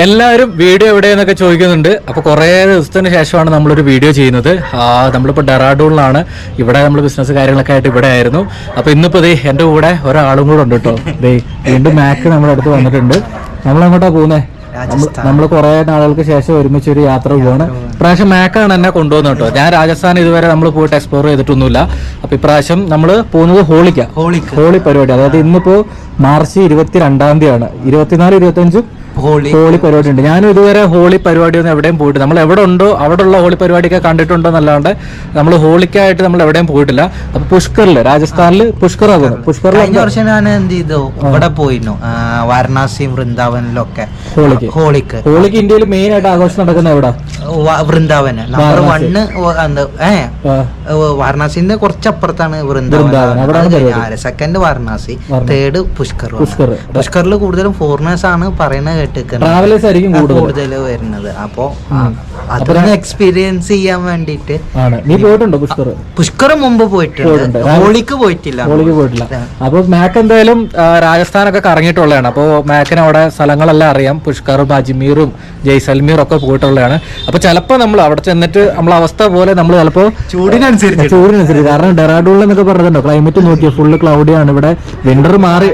എല്ലാവരും വീഡിയോ എവിടെയെന്നൊക്കെ ചോദിക്കുന്നുണ്ട്. അപ്പോൾ കുറേ ദിവസത്തിന് ശേഷമാണ് നമ്മളൊരു വീഡിയോ ചെയ്യുന്നത്. നമ്മളിപ്പോൾ ഡെറാഡൂണിലാണ്. ഇവിടെ നമ്മൾ ബിസിനസ് കാര്യങ്ങളൊക്കെ ആയിട്ട് ഇവിടെ ആയിരുന്നു. അപ്പോൾ ഇന്നിപ്പോൾ ദേ എന്റെ കൂടെ ഒരാളും കൂടെ ഉണ്ട് കേട്ടോ ദേ വീണ്ടും മാക്ക് നമ്മുടെ അടുത്ത് വന്നിട്ടുണ്ട്. നമ്മൾ എങ്ങോട്ടാ പോകുന്നത് നമ്മൾ കുറെ നാളുകൾക്ക് ശേഷം ഒരുമിച്ച് ഒരു യാത്ര പോവാണ്. ഇപ്രാവശ്യം മാക്കാണ് എന്നെ കൊണ്ടുപോകുന്നത് കേട്ടോ ഞാൻ രാജസ്ഥാൻ ഇതുവരെ നമ്മൾ പോയിട്ട് എക്സ്പ്ലോർ ചെയ്തിട്ടൊന്നുമില്ല. അപ്പൊ ഇപ്രാവശ്യം നമ്മൾ പോകുന്നത് ഹോളിക്ക. ഹോളി പരിപാടി. അതായത് ഇന്നിപ്പോ മാർച്ച് ഇരുപത്തിരണ്ടാം തീയതിയാണ്. ഇരുപത്തിനാല് ഇരുപത്തഞ്ചും ഹോളി ഹോളി പരിപാടി ഉണ്ട്. ഞാൻ ഇതുവരെ ഹോളി പരിപാടി ഒന്നും എവിടെയും പോയിട്ട് നമ്മൾ എവിടെ ഉണ്ടോ അവിടെ ഉള്ള ഹോളി പരിപാടിയൊക്കെ കണ്ടിട്ടുണ്ടോ എന്നല്ലാണ്ട് നമ്മൾ ഹോളിക്കായിട്ട് നമ്മൾ എവിടെയും പോയിട്ടില്ല. അപ്പൊ പുഷ്കറിൽ രാജസ്ഥാനിൽ പുഷ്കർ ആകുന്നു പുഷ്കറിൽ കഴിഞ്ഞ വർഷം ഞാൻ എന്ത് ചെയ്തു? ഇവിടെ പോയിരുന്നു. വാരണാസി വൃന്ദാവനിലൊക്കെ. ഹോളിക്ക്. ഹോളിക്ക്. ഹോളിക്ക് ഇന്ത്യയിൽ മെയിൻ ആയിട്ട് ആഘോഷം നടക്കുന്ന എവിടെ? വൃന്ദാവന്. നമ്പർ വണ്ണ് വാരണാസിന്റെ കുറച്ചപ്പുറത്താണ് വൃന്ദാവൻ, സെക്കൻഡ് വാരണാസി തേർഡ് പുഷ്കർ പുഷ്കർ. പുഷ്കറിൽ കൂടുതലും ഫോറിനേഴ്സ് ആണ് പറയുന്നത് ട്രാവലേഴ്സ് ആയിരിക്കും കൂടുതൽ വരുന്നത്. അപ്പോ അതൊന്ന് എക്സ്പീരിയൻസ് ചെയ്യാൻ വേണ്ടിട്ട് ആണ്. നീ പോയിട്ടുണ്ടോ പുഷ്കർ? പുഷ്കർ മുമ്പ് പോയിട്ടുണ്ട്. ഹോളിക്ക് പോയിട്ടില്ല ഹോളിക്ക് പോയിട്ടില്ല. അപ്പൊ മാക്ക് എന്തായാലും രാജസ്ഥാനൊക്കെ കറങ്ങിയിട്ടുള്ളതാണ്. അപ്പോൾ മാക്കിന് അവിടെ സ്ഥലങ്ങളെല്ലാം അറിയാം. പുഷ്കറും അജ്മീറും ജയ്സൽമീറും ഒക്കെ പോയിട്ടുള്ളതാണ്. അപ്പൊ ചിലപ്പോൾ നമ്മൾ അവിടെ ചെന്നിട്ട് നമ്മളെ അവസ്ഥ പോലെ നമ്മൾ ചിലപ്പോൾ ചൂടിനനുസരിച്ച് ചൂടിനനുസരിച്ച്. കാരണം ഡെറാഡൂണിൽ എന്നൊക്കെ പറഞ്ഞിട്ടുണ്ടോ? ക്ലൈമറ്റ് നോക്കിയാൽ ഫുള്ള് ക്ലൗഡിയാണ് ഇവിടെ വിന്റർ മാറി.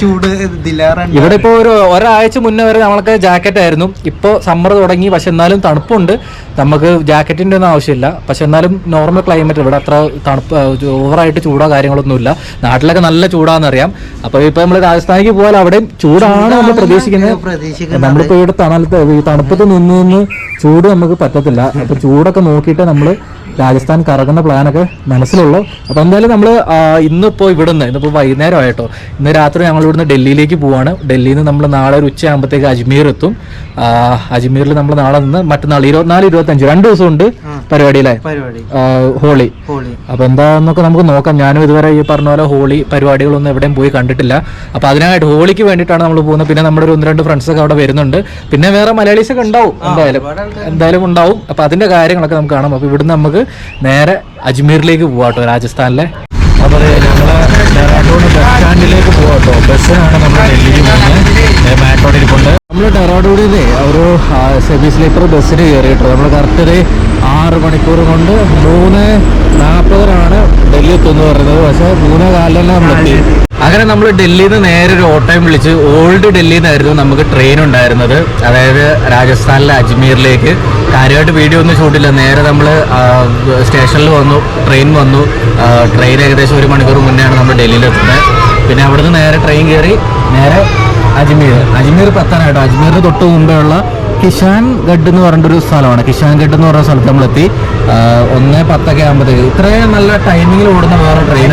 ചൂട് ഇതിലേറെ ഇവിടെ ഇപ്പോൾ ഒരു ഒരാഴ്ച മുന്നേ വരെ നമ്മൾക്ക് ജാക്കറ്റ് ആയിരുന്നു. ഇപ്പോൾ സമ്മർ തുടങ്ങി പക്ഷെ എന്നാലും തണുപ്പുണ്ട്. നമുക്ക് ജാക്കറ്റിന്റെ ഒന്നും ആവശ്യമില്ല. പക്ഷെ എന്നാലും നോർമൽ ക്ലൈമറ്റ് ഇവിടെ അത്ര തണുപ്പ് ഓവറായിട്ട് ചൂടോ കാര്യങ്ങളൊന്നുമില്ല. നാട്ടിലൊക്കെ നല്ല ചൂടാന്നറിയാം അപ്പോൾ ഇപ്പോൾ നമ്മൾ രാജസ്ഥാനിക്ക് പോയാൽ അവിടെയും ചൂടാണ് നമ്മൾ പ്രതീക്ഷിക്കുന്നത്. നമ്മളിപ്പോൾ നമ്മളിപ്പോ ഇവിടെ തണലത്ത് തണുപ്പത്ത് നിന്ന് നിന്ന് ചൂട് നമുക്ക് പറ്റത്തില്ല. അപ്പോൾ ചൂടൊക്കെ നോക്കിയിട്ട് നമ്മൾ രാജസ്ഥാൻ കറങ്ങുന്ന പ്ലാനൊക്കെ മനസ്സിലുള്ളൂ. അപ്പോൾ എന്തായാലും നമ്മൾ ഇന്നിപ്പോ ഇവിടുന്ന് ഇന്നിപ്പോ വൈകുന്നേരം ആയിട്ടോ. ഇന്ന് രാത്രി ഞങ്ങൾ ഇവിടുന്ന് ഡൽഹിയിലേക്ക് പോവാണ്. ഡൽഹിയിൽ നിന്ന് നമ്മൾ നാളെ ഒരു ഉച്ചയാകുമ്പോഴത്തേക്ക് അജ്മീർ എത്തും. അജ്മീറിൽ നമ്മൾ നാളെ നിന്ന് മറ്റന്നാൾ ഇരുപത്തിനാല് ഇരുപത്തഞ്ച് രണ്ട് ദിവസം ഉണ്ട് പരിപാടിയിലെ. പരിപാടി. ഹോളി. ഹോളി. അപ്പൊ എന്താന്നൊക്കെ നമുക്ക് നോക്കാം. ഞാനും ഇതുവരെ ഈ പറഞ്ഞ പോലെ ഹോളി പരിപാടികളൊന്നും എവിടെയും പോയി കണ്ടിട്ടില്ല. അപ്പൊ അതിനായിട്ട് ഹോളിക്ക് വേണ്ടിയിട്ടാണ് നമ്മൾ പോകുന്നത്. പിന്നെ നമ്മുടെ ഒരു ഒന്ന് രണ്ട് ഫ്രണ്ട്സ് ഒക്കെ അവിടെ വരുന്നുണ്ട്. പിന്നെ വേറെ മലയാളീസ് ഒക്കെ ഉണ്ടാവും എന്തായാലും എന്തായാലും ഉണ്ടാവും. അപ്പൊ അതിന്റെ കാര്യങ്ങളൊക്കെ നമുക്ക് കാണാം. അപ്പൊ ഇവിടുന്ന് നമുക്ക് നേരെ അജ്മീറിലേക്ക് പോവാട്ടോ രാജസ്ഥാനിലെ. അപ്പോൾ ഞങ്ങൾ ഡെറാഡൂൺ ബസ് സ്റ്റാൻഡിലേക്ക് പോവാട്ടോ ബസ്സിനാണ് നമ്മൾ ഡൽഹിക്ക് പോകുന്നത്. മാറ്റോടെ ഇരിപ്പുണ്ട് നമ്മൾ ഡെറാഡൂണിലെ ഒരു സെമി സ്ലീപ്പർ ബസ്സിന് കയറി കേട്ടോ. നമ്മൾ കറക്റ്റ് ഒരു ആറ് മണിക്കൂർ കൊണ്ട് മൂന്ന് നാൽപ്പതിനാണ് ഡൽഹി എത്തുമെന്ന് പറയുന്നത്. പക്ഷേ മൂന്നേ കാലിലെല്ലാം നമ്മൾ എത്തി അങ്ങനെ നമ്മൾ ഡൽഹിയിൽ നിന്ന് നേരെ ഒരു ഓട്ടോയും വിളിച്ച് ഓൾഡ് ഡൽഹിയിൽ നിന്നായിരുന്നു നമുക്ക് ട്രെയിൻ ഉണ്ടായിരുന്നത്. അതായത് രാജസ്ഥാനിലെ അജ്മീറിലേക്ക്. കാര്യമായിട്ട് വീഡിയോ ഒന്നും ഷൂട്ടില്ല നേരെ നമ്മൾ സ്റ്റേഷനിൽ വന്നു ട്രെയിൻ വന്നു. ട്രെയിൻ ഏകദേശം ഒരു മണിക്കൂർ മുന്നെയാണ് നമ്മൾ ഡൽഹിയിൽ എത്തുന്നത് പിന്നെ അവിടുന്ന് നേരെ ട്രെയിൻ കയറി നേരെ അജ്മീർ. അജ്മീർ പത്താനായിട്ടോ അജ്മീറിന് തൊട്ട് മുമ്പേ ഉള്ള കിഷാൻ ഗഡ് എന്ന് പറഞ്ഞ ഒരു സ്ഥലമാണ്. കിഷാൻ ഗഡ് എന്ന് പറഞ്ഞ സ്ഥലത്ത് നമ്മളെത്തി. എത്തി ഒന്ന് പത്തൊക്കെ ആകുമ്പോഴത്തേക്ക് ഇത്രയും നല്ല ടൈമിങ്ങിൽ ഓടുന്ന വേറെ ട്രെയിൻ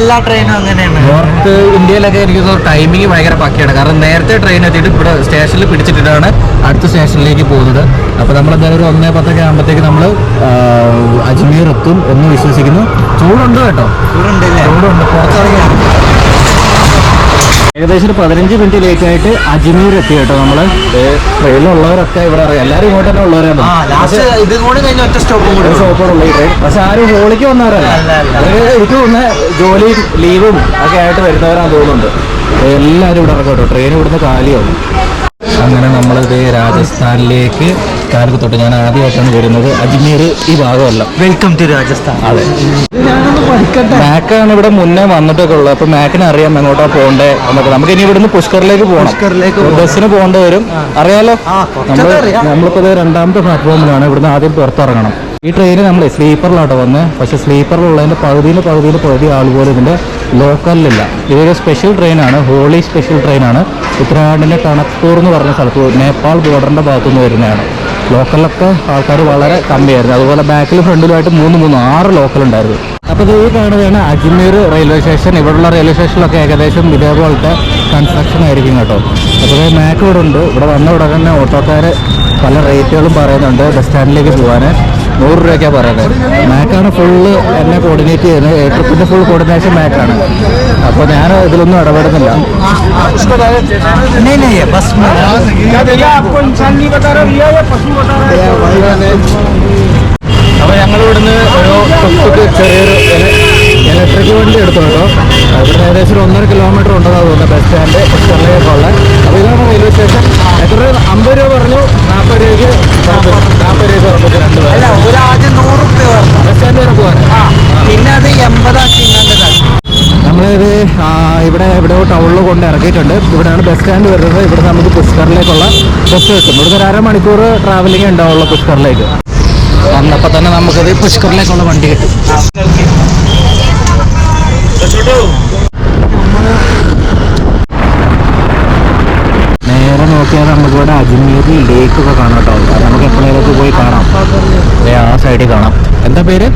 എല്ലാ ട്രെയിനും അങ്ങനെയാണ്. നോർത്ത് ഇന്ത്യയിലൊക്കെ എനിക്ക് ടൈമിങ് ഭയങ്കര പക്കയാണ്. കാരണം നേരത്തെ ട്രെയിൻ എത്തിയിട്ട് ഇവിടെ സ്റ്റേഷനിൽ പിടിച്ചിട്ടിട്ടാണ് അടുത്ത സ്റ്റേഷനിലേക്ക് പോകുന്നത്. അപ്പോൾ നമ്മൾ എന്തായാലും ഒരു ഒന്നേ പത്തൊക്കെ ആകുമ്പോഴത്തേക്ക് നമ്മൾ അജ്മീർ എത്തും എന്ന് വിശ്വസിക്കുന്നു. ചൂടുണ്ട് കേട്ടോ? ചൂടുണ്ട് ചൂടുണ്ട്. പുറത്തിറങ്ങി ഏകദേശം ഒരു പതിനഞ്ച് മിനിറ്റ് ലേറ്റ് ആയിട്ട് അജ്മീർ എത്തി കേട്ടോ നമ്മൾ. ട്രെയിനിലുള്ളവരൊക്കെ ഇവിടെ അറിയാം. എല്ലാരും ഇങ്ങോട്ട് തന്നെ ഉള്ളവരാണ്. ഈ ട്രെയിൻ പക്ഷെ ആരും ഹോളിക്ക് വന്നവരല്ല. എനിക്ക് തോന്നുന്ന ജോലിയും ലീവും ഒക്കെ ആയിട്ട് വരുന്നവരാണെന്ന് തോന്നുന്നുണ്ട്. എല്ലാവരും ഇവിടെ ഇറക്കട്ടോ കേട്ടോ. ട്രെയിൻ ഇവിടുന്ന് കാലിയാവും. അങ്ങനെ നമ്മളിത് രാജസ്ഥാനിലേക്ക് കാലത്ത് തൊട്ട് ഞാൻ ആദ്യമായിട്ടാണ് വരുന്നത്. അജ്മീർ ഈ ഭാഗമല്ല. വെൽക്കം ടു രാജസ്ഥാൻ അതെ. മാക്കാണ് ഇവിടെ മുന്നേ വന്നിട്ടൊക്കെ ഉള്ളത്. അപ്പൊ മാക്കിന് അറിയാം എങ്ങോട്ടാ പോകണ്ടേ എന്നൊക്കെ. നമുക്ക് ഇനി ഇവിടുന്ന് പുഷ്കറിലേക്ക് പോകണം. ബസ്സിന് പോകേണ്ടി വരും. അറിയാലോ? നമ്മൾ നമ്മളിപ്പോ രണ്ടാമത്തെ പ്ലാറ്റ്ഫോമിലാണ് ഇവിടുന്ന് ആദ്യം പുറത്തിറങ്ങണം. ഈ ട്രെയിൻ നമ്മൾ സ്ലീപ്പറിലാട്ടോ വന്നത് പക്ഷെ സ്ലീപ്പറിലുള്ളതിന്റെ പകുതിയിൽ പകുതിയിൽ പകുതി ആൾ പോലും ഇതിന്റെ ലോക്കലിലില്ല. ഇതൊരു സ്പെഷ്യൽ ട്രെയിനാണ് ഹോളി സ്പെഷ്യൽ ട്രെയിനാണ് ഉത്തരാഖണ്ഡിന്റെ ടണക്പൂർ എന്ന് പറഞ്ഞ സ്ഥലത്ത് നേപ്പാൾ ബോർഡറിന്റെ ഭാഗത്തുനിന്ന് വരുന്നതാണ്. ലോക്കലിലൊക്കെ ആൾക്കാർ വളരെ കമ്മിയായിരുന്നു. അതുപോലെ ബാക്കിൽ ഫ്രണ്ടിലുമായിട്ട് മൂന്ന് മൂന്ന് ആറ് ലോക്കൽ ഉണ്ടായിരുന്നു അപ്പോൾ ഇത് ഈ കാണുകയാണ് അജ്മീർ റെയിൽവേ സ്റ്റേഷൻ. ഇവിടെയുള്ള റെയിൽവേ സ്റ്റേഷനിലൊക്കെ ഏകദേശം ഇതേപോലത്തെ കൺസ്ട്രക്ഷൻ ആയിരിക്കും കേട്ടോ. അപ്പോൾ മാക്ക് ഇവിടെ ഉണ്ട്. ഇവിടെ വന്ന ഉടനെ ഓട്ടോക്കാർ പല റേറ്റുകളും പറയുന്നുണ്ട്. ബസ് സ്റ്റാൻഡിലേക്ക് പോകാൻ നൂറ് രൂപയ്ക്കാണ് പറയുന്നത്. മാക്കാണ് ഫുള്ള് എന്നെ കോർഡിനേറ്റ് ചെയ്യുന്നത്. ട്രിപ്പിന്റെ ഫുൾ കോർഡിനേഷൻ മാക്കാണ് അപ്പോൾ ഞാൻ ഇതിലൊന്നും ഇടപെടുന്നില്ല. അപ്പോൾ ഞങ്ങൾ ഇവിടുന്ന് ഒരു ട്രിപ്പ് ചെറിയൊരു ഇലക്ട്രിക് വണ്ടി എടുത്തു കേട്ടോ. ഇവിടുന്ന് ഏകദേശം ഒന്നര കിലോമീറ്റർ ഉണ്ടെന്നാണ് തോന്നുന്നത്. ബസ് സ്റ്റാൻഡ് ഇഷ്ടമുള്ള അപ്പോൾ ഇതാണ് റെയിൽവേ സ്റ്റേഷൻ എത്ര രൂപ അമ്പത് രൂപ പറഞ്ഞു നാൽപ്പത് രൂപയ്ക്ക് നാൽപ്പത് രൂപ ഉറപ്പിച്ച് രണ്ട് പേർ അല്ല ഒരു ആദ്യം നൂറ് റുപ്യ പറഞ്ഞു. ബസ് സ്റ്റാൻഡ് വരെ പോകാൻ പിന്നെ അത് എൺപതാക്കി നമ്മളിത് ഇവിടെ എവിടെയോ ടൗണിൽ കൊണ്ട് ഇറക്കിയിട്ടുണ്ട്. ഇവിടെയാണ് ബസ് സ്റ്റാൻഡ് വരുന്നത്. ഇവിടെ നമുക്ക് പുഷ്കറിലേക്കുള്ള ബസ് കിട്ടും. ഇവിടുത്തെ ഒരു അരമണിക്കൂർ ട്രാവലിംഗ് ഉണ്ടാവുള്ളൂ പുഷ്കറിലേക്ക്. വന്നപ്പോൾ തന്നെ നമുക്കത് പുഷ്കറിലേക്കുള്ള വണ്ടി കിട്ടും നേരെ നോക്കിയാൽ നമുക്കിവിടെ അജ്മീർ ലേക്ക് ഒക്കെ കാണാം കേട്ടോ. നമുക്ക് എപ്പോഴേലൊക്കെ പോയി കാണാം. ആ സൈഡിൽ കാണാം. എന്താ പേര്?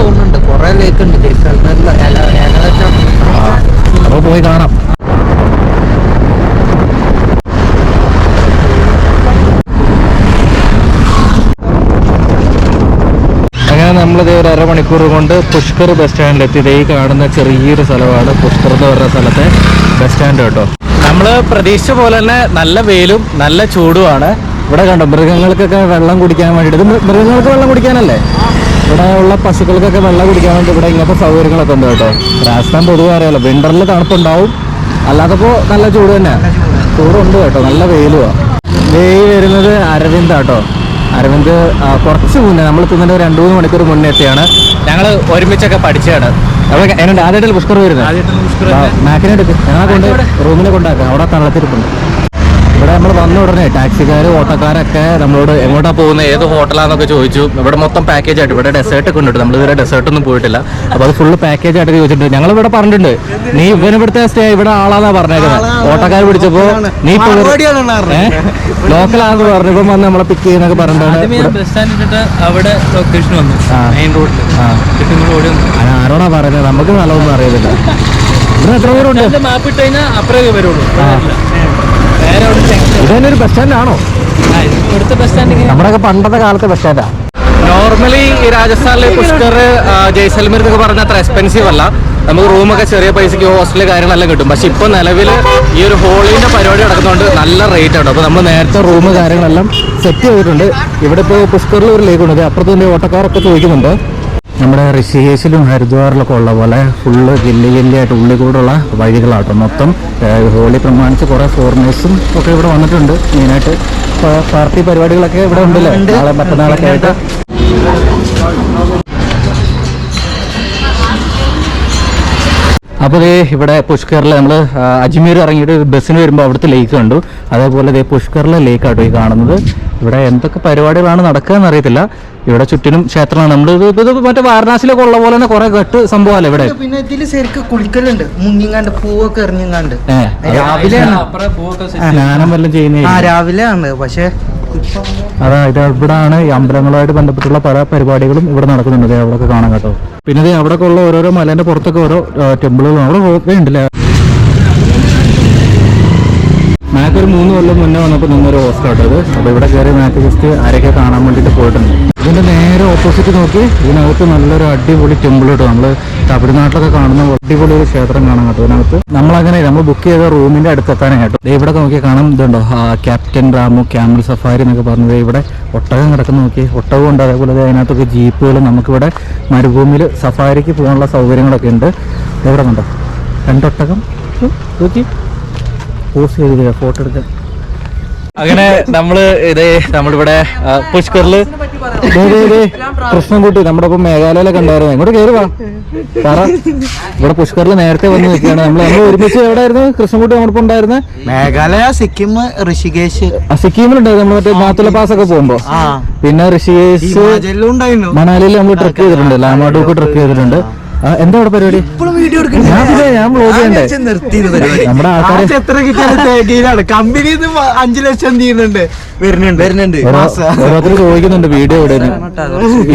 തോന്നുന്നുണ്ട്. കുറെ ലേക്ക് ഉണ്ട്. അപ്പോൾ പോയി കാണാം. അങ്ങനെ നമ്മളിത് ഒരു അരമണിക്കൂർ കൊണ്ട് പുഷ്കർ ബസ് സ്റ്റാൻഡിലെത്തി. ഇതേ കാണുന്ന ചെറിയൊരു സ്ഥലമാണ് പുഷ്കർ എന്ന് പറയുന്ന സ്ഥലത്തെ ബസ് സ്റ്റാൻഡ് കേട്ടോ. നമ്മൾ പ്രതീക്ഷിച്ച പോലെ തന്നെ നല്ല വെയിലും നല്ല ചൂടുമാണ്. ഇവിടെ കണ്ടോ മൃഗങ്ങൾക്കൊക്കെ വെള്ളം കുടിക്കാൻ വേണ്ടിയിട്ട്. മൃഗങ്ങൾക്ക് വെള്ളം കുടിക്കാനല്ലേ? ഇവിടെ ഉള്ള പശുക്കൾക്കൊക്കെ വെള്ളം കുടിക്കാൻ വേണ്ടി ഇവിടെ ഇങ്ങനത്തെ സൗകര്യങ്ങളൊക്കെ ഉണ്ട് കേട്ടോ. രാജസ്ഥാൻ പൊതുവെ അറിയാലോ വിന്ററിൽ തണുപ്പുണ്ടാവും. അല്ലാത്തപ്പോൾ നല്ല ചൂട് തന്നെ. ചൂടുണ്ട് കേട്ടോ നല്ല വെയിലുമാണ് വെയിൽ വരുന്നത് അരവിന്ദ് കേട്ടോ. അരവിന്ദ് കുറച്ച് മുന്നേ നമ്മൾ തിന്നിട്ട് രണ്ട് മൂന്ന് മണിക്കൂർ മുന്നേ എത്തിയാണ്. ഞങ്ങൾ ഒരുമിച്ചൊക്കെ പഠിച്ചതാണ്. അവിടെ എന്നുണ്ട് ആദ്യമായിട്ടല്ലേ പുഷ്കർ വരുന്നത്. മാക്കിനെ എടുക്ക്. ഞങ്ങളെ കൊണ്ട് റൂമിനെ കൊണ്ടാക്കാം. അവിടെ തള്ളത്തിരിപ്പുണ്ട് ഇവിടെ നമ്മൾ വന്ന ഉടനെ ടാക്സിക്കാർ ഓട്ടോക്കാരൊക്കെ നമ്മളോട് എങ്ങോട്ടാ പോകുന്നത് ഏത് ഹോട്ടലാന്നൊക്കെ ചോദിച്ചു. ഇവിടെ മൊത്തം പാക്കേജ് ആയിട്ട് ഇവിടെ ഡെസേർട്ട് ഒക്കെ ഉണ്ട് നമ്മൾ ഇതുവരെ ഡെസേർട്ട് ഒന്നും പോയിട്ടില്ല. അപ്പോൾ അത് ഫുള്ള് പാക്കേജ് ആയിട്ട് ചോദിച്ചിട്ടുണ്ട്. ഞങ്ങൾ ഇവിടെ പറഞ്ഞിട്ടുണ്ട് നീ ഇവന് ഇവിടുത്തെ സ്റ്റേ ഇവിടെ ആളാന്നാ പറഞ്ഞേക്കുന്നത് ഓട്ടോക്കാർ പിടിച്ചപ്പോ നീ ലോക്കലാന്ന് പറഞ്ഞു. പറഞ്ഞപ്പോൾ വന്ന് നമ്മളെ പിക്ക് ചെയ്യുന്നൊക്കെ പറഞ്ഞിട്ടുണ്ട് അവിടെ ലൊക്കേഷൻ വന്നു. മെയിൻ റോഡിൽ ആരോടാ പറയുന്നത്? നമുക്ക് നല്ലതൊന്നും അറിയത്തില്ല. ഇവിടെ എത്ര പേരുണ്ട്? മാപ്പ് ഇട്ട് കഴിഞ്ഞാൽ അപ്പുറമേ വരുള്ളൂ ആ. വേറെ അവിടെ junction. ഇത് തന്നെ ഒരു ബസ് സ്റ്റാൻഡ് ആണോ? ഇവിടുത്തെ ബസ് സ്റ്റാൻഡ് നമ്മുടെയൊക്കെ പണ്ടത്തെ കാലത്തെ ബസ് സ്റ്റാൻഡാ നോർമലി ഈ രാജസ്ഥാനിലെ പുഷ്കർ ജയ്സൽമീർ എന്നൊക്കെ പറഞ്ഞാൽ അത്ര എക്സ്പെൻസീവ് അല്ല. നമുക്ക് റൂമൊക്കെ ചെറിയ പൈസയ്ക്ക് ഹോസ്റ്റൽ കാര്യങ്ങളെല്ലാം കിട്ടും. പക്ഷെ ഇപ്പൊ നിലവിൽ ഈ ഒരു ഹോളിന്റെ പരിപാടി നടക്കുന്നതുകൊണ്ട് നല്ല റേറ്റ് ആണ്. അപ്പൊ നമ്മൾ നേരത്തെ റൂം കാര്യങ്ങളെല്ലാം സെറ്റ് ചെയ്തിട്ടുണ്ട്. ഇവിടെ ഇപ്പോൾ പുഷ്കറിൽ ഒരു ലേക്ക് ഉണ്ട്. അപ്പുറത്ത് തന്നെ ഓട്ടക്കാരൊക്കെ ചോദിക്കുന്നുണ്ട്. നമ്മുടെ ഋഷികേശിലും ഹരിദ്വാറിലൊക്കെ ഉള്ള പോലെ ഫുള്ള് ജില്ലി ജില്ലയായിട്ട് ഉള്ളിൽ കൂടെയുള്ള വഴികളാട്ടോ. മൊത്തം ഹോളി പ്രമാണിച്ച് കുറേ ഫോറിനേഴ്സും ഒക്കെ ഇവിടെ വന്നിട്ടുണ്ട്. മെയിനായിട്ട് പാർട്ടി പരിപാടികളൊക്കെ ഇവിടെ ഉണ്ടല്ലേ നാളെ മറ്റന്നാളൊക്കെ ആയിട്ട്. അപ്പോൾ ഇതേ ഇവിടെ പുഷ്കറിൽ നമ്മൾ അജ്മീർ ഇറങ്ങിയിട്ട് ബസ്സിന് വരുമ്പോൾ അവിടുത്തെ ലേക്ക് കണ്ടു. അതേപോലെ പുഷ്കറിലെ ലേക്കാട്ടോ ഈ കാണുന്നത്. ഇവിടെ എന്തൊക്കെ പരിപാടികളാണ് നടക്കുക എന്നറിയത്തില്ല. ഇവിടെ ചുറ്റിനും ക്ഷേത്രമാണ് നമ്മൾ ഇത് മറ്റേ വാരണാസിയിലൊക്കെ ഉള്ള പോലെ തന്നെ കുറെ കെട്ട് സംഭവമല്ലേ ഇവിടെ? പിന്നെ ഇതിൽ ശരിക്കും കുളിക്കലുണ്ട്. മുങ്ങിങ്ങാണ്ട് പൂവൊക്കെ എറിഞ്ഞങ്ങാണ്ട്. രാവിലെ സ്നാനം വല്ലതും ആ ചെയ്യുന്ന രാവിലെ ആണ് പക്ഷേ അതാ ഇത് ഇവിടാണ് ഈ അമ്പലങ്ങളുമായിട്ട് ബന്ധപ്പെട്ടുള്ള പല പരിപാടികളും ഇവിടെ നടക്കുന്നുണ്ട്. അവിടെ അവിടെയൊക്കെ കാണാൻ കേട്ടോ. പിന്നെ ദേ അവിടെയൊക്കെ ഉള്ള ഓരോരോ മലേന്റെ പുറത്തൊക്കെ ഓരോ ടെമ്പിളുകളും അവിടെ ഉണ്ടല്ലേ? മാക്ക് ഒരു മൂന്ന് കൊല്ലം മുന്നേ വന്നപ്പോൾ നിന്നൊരു ഹോസ്റ്റൽ ഇത്. അപ്പോൾ ഇവിടെ കയറി മാക്ക് ജസ്റ്റ് ആരൊക്കെ കാണാൻ വേണ്ടിയിട്ട് പോയിട്ടുണ്ട്. ഇതിന്റെ നേരെ ഓപ്പോസിറ്റ് നോക്കി. ഇതിനകത്ത് നല്ലൊരു അടിപൊളി ടെമ്പിൾ കേട്ടോ നമ്മൾ തമിഴ്നാട്ടിലൊക്കെ കാണുന്ന അടിപൊളി ഒരു ക്ഷേത്രം കാണാൻ കേട്ടോ ഇതിനകത്ത്. നമ്മളങ്ങനെ നമ്മൾ ബുക്ക് ചെയ്ത റൂമിന്റെ അടുത്ത് കേട്ടോ. ദേ ഇവിടെ നോക്കി കാണാം ഇതുണ്ടോ? ക്യാപ്റ്റൻ റാമു ക്യാമൽ സഫാരി എന്നൊക്കെ പറഞ്ഞത് ഇവിടെ ഒട്ടകം കിടക്കുന്ന നോക്കി. ഒട്ടകം ഉണ്ട്. അതേപോലെ അതിനകത്തൊക്കെ ജീപ്പുകൾ നമുക്കിവിടെ മരുഭൂമിയിൽ സഫാരിക്ക് പോകാനുള്ള സൗകര്യങ്ങളൊക്കെ ഉണ്ട്. ഇവിടെ കണ്ടോ? രണ്ടൊട്ടകം. നോക്കി. പോസ്റ്റ് ചെയ്ത് ഫോട്ടോ എടുക്കാൻ. അങ്ങനെ നമ്മൾ ഇതേ നമ്മളിവിടെ പുഷ്കറിൽ കൃഷ്ണൻ കുട്ടി ദേ, കൃഷ്ണൻകുട്ടി നമ്മുടെ ഒപ്പം മേഘാലയിലൊക്കെ ഉണ്ടായിരുന്നു. ഇങ്ങോട്ട് കയറി വാ. പറ. ഇവിടെ പുഷ്കറിൽ നേരത്തെ വന്ന് നിൽക്കുകയാണ്. നമ്മൾ നമ്മൾ ഒരുമിച്ച് എവിടെയായിരുന്നു കൃഷ്ണൻകുട്ടി നമ്മുടെ ഒപ്പം ഉണ്ടായിരുന്നത് മേഘാലയ സിക്കിം ഋഷികേശ്. ആ, സിക്കിമിലുണ്ടായിരുന്നു. നമ്മൾ മറ്റേ മാത്തുല പാസ് ഒക്കെ പോകുമ്പോ. ആ. പിന്നെ ഋഷികേശ് ഉണ്ടായിരുന്നു. മണാലിയിൽ നമ്മൾ ട്രക്ക് ചെയ്തിട്ടുണ്ട്. ലാമാഡൂക്ക് ട്രക്ക് ചെയ്തിട്ടുണ്ട്. എന്താ അവിടെ പരിപാടി? വീഡിയോ ഞാൻ ഞാൻ വ്ലോഗ് ചെയ്യണ്ടേ? നമ്മുടെ ആൾക്കാരെ എത്ര കിട്ടാണ് കമ്പനിയിൽ നിന്ന് അഞ്ചു ലക്ഷം തീരുന്നുണ്ട് വരുന്നുണ്ട്. വരുന്നുണ്ട്. ഓരോരുത്തർ ചോദിക്കുന്നുണ്ട് വീഡിയോ ഇവിടെ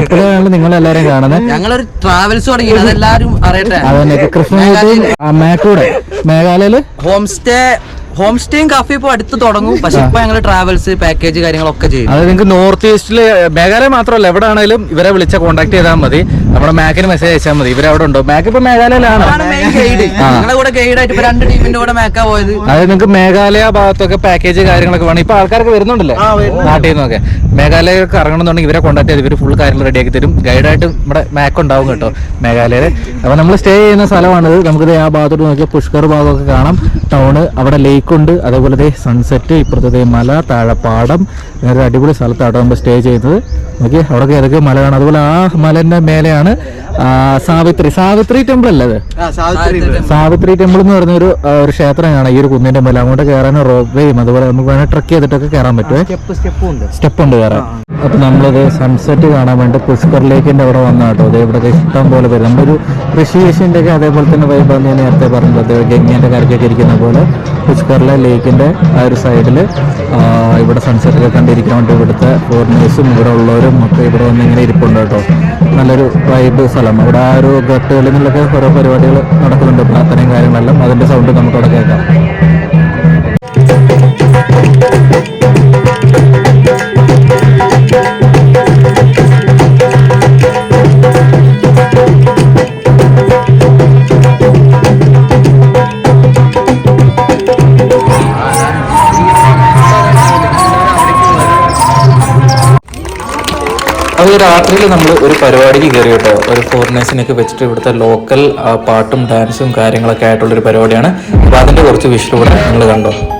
ഇപ്പോഴാണ് നിങ്ങളെല്ലാരും കാണുന്നത് ഞങ്ങളൊരു ട്രാവൽസ് തുടങ്ങി അതെല്ലാരും അറിയട്ടെ. അതന്നെ കൃഷ്ണൻകുട്ടിയും മാക്കൂടെ മേഘാലയയിൽ. ഹോം സ്റ്റേ ഹോം സ്റ്റേയും കാഫി ഇപ്പൊ അടുത്ത് തുടങ്ങും. പക്ഷെ ഇപ്പൊ ഞങ്ങൾ ട്രാവൽസ് പാക്കേജ് കാര്യങ്ങളൊക്കെ ചെയ്യും. അത് നിങ്ങൾക്ക് നോർത്ത് ഈസ്റ്റിൽ മേഘാലയ മാത്രമല്ല എവിടെ ആണെങ്കിലും ഇവരെ വിളിച്ച കോൺടാക്ട് ചെയ്താൽ മതി. നമ്മുടെ മാക്കിന് മെസ്സേജ് അയച്ചാൽ മതി. ഇവരവിടെ ഉണ്ടോ? മാക്ക് ഇപ്പൊ മേഘാലയയിലാണോ? മെയിൻ ഗൈഡ് ആ. ഞങ്ങളുടെ കൂടെ ഗൈഡ് ആയിട്ട് ഇപ്പൊ രണ്ട് ടീമിന്റെ കൂടെ മേക്കാ പോയത്. അതായത് നിങ്ങൾക്ക് മേഘാലയ ഭാഗത്തൊക്കെ പാക്കേജ് കാര്യങ്ങളൊക്കെ വേണം. ഇപ്പൊ ആൾക്കാരൊക്കെ വരുന്നുണ്ടല്ലേ? നാട്ടിൽ നിന്നൊക്കെ. മേഘാലയൊക്കെ ഇറങ്ങണമെന്നുണ്ടെങ്കിൽ ഇവരെ കോൺടാക്ട് ചെയ്ത് ഇവർ ഫുൾ കാര്യങ്ങൾ റെഡിയാക്കി തരും. ഗൈഡായിട്ട് നമ്മുടെ മാക്ക് ഉണ്ടാവും കേട്ടോ മേഘാലയയിൽ അപ്പൊ നമ്മൾ സ്റ്റേ ചെയ്യുന്ന സ്ഥലമാണിത്. നമുക്കിത് ആ ഭാഗത്തോട്ട് നോക്കിയാൽ പുഷ്കർ ഭാഗമൊക്കെ കാണാം. ടൗണ് അവിടെ ലേക്ക് ഉണ്ട്. അതേപോലെ ദേ സൺസെറ്റ് ഇപ്പുറത്തെ ദേ മല താഴെ പാടം അങ്ങനെ അടിപൊളി സ്ഥലത്താണ് നമ്മൾ സ്റ്റേ ചെയ്യുന്നത്. നോക്കി അവിടെ ഏതൊക്കെ മല കാണാം അതുപോലെ ആ മലന്റെ മേലെയാണ് ആ, സാവിത്രി. സാവിത്രി ടെമ്പിൾ അല്ലേ അത്? സാവിത്രി ടെമ്പിൾ എന്ന് പറഞ്ഞ ഒരു ഒരു ക്ഷേത്രമാണ്. ഈ ഒരു കുന്നിന്റെ മേലെ അങ്ങോട്ട് കയറാൻ റോപ്പ് വേയും അതുപോലെ നമുക്ക് വേണേൽ ട്രക്ക് ചെയ്തിട്ടൊക്കെ കയറാൻ പറ്റുമേ സ്റ്റെപ്പ് സ്റ്റെപ്പും ഉണ്ട്. സ്റ്റെപ്പ് ഉണ്ട് കയറാൻ. അപ്പൊ നമ്മളിത് സൺസെറ്റ് കാണാൻ വേണ്ടി പുഷ്കർ ലേക്കിന്റെ അവിടെ വന്ന കേട്ടോ. അതേ ഇവിടെ ഇഷ്ടം പോലെ പേര്. നമ്മളൊരു ഋഷിയേഷിന്റെ ഒക്കെ അതേപോലെ തന്നെ വൈബ് ഞാൻ നേരത്തെ പറഞ്ഞത്. അതേ ഗംഗേന്റെ കരക്കൊക്കെ ഇരിക്കുന്ന പോലെ പുഷ്കറിലെ ലേക്കിന്റെ ആ ഒരു സൈഡിൽ ഇവിടെ സൺസെറ്റ് ഒക്കെ കണ്ടിരിക്കാൻ വേണ്ടി ഇവിടുത്തെ ഫോറിനേഴ്സും ഇവിടെ ഉള്ളവരും ഒക്കെ ഇവിടെ വന്ന് ഇങ്ങനെ ഇരിപ്പുണ്ട് കേട്ടോ. നല്ലൊരു വൈബ് സ്ഥലം അവിടെ ആ ഒരു ഘട്ടുകളിൽ നിന്നൊക്കെ ഓരോ പരിപാടികൾ നടക്കുന്നുണ്ട് പ്രാർത്ഥനയും കാര്യങ്ങളെല്ലാം. അതിന്റെ സൗണ്ട് നമുക്ക് അവിടെ കേൾക്കാം. രാത്രിയിൽ നമ്മൾ ഒരു പരിപാടിക്ക് കയറി കേട്ടോ. ഒരു ഫോറിനേഴ്സിനൊക്കെ വെച്ചിട്ട് ഇവിടുത്തെ ലോക്കൽ പാട്ടും ഡാൻസും കാര്യങ്ങളൊക്കെ ആയിട്ടുള്ളൊരു പരിപാടിയാണ്. അപ്പോൾ അതിന്റെ കുറച്ച് വിഷ്വൽ നിങ്ങൾ കണ്ടോ?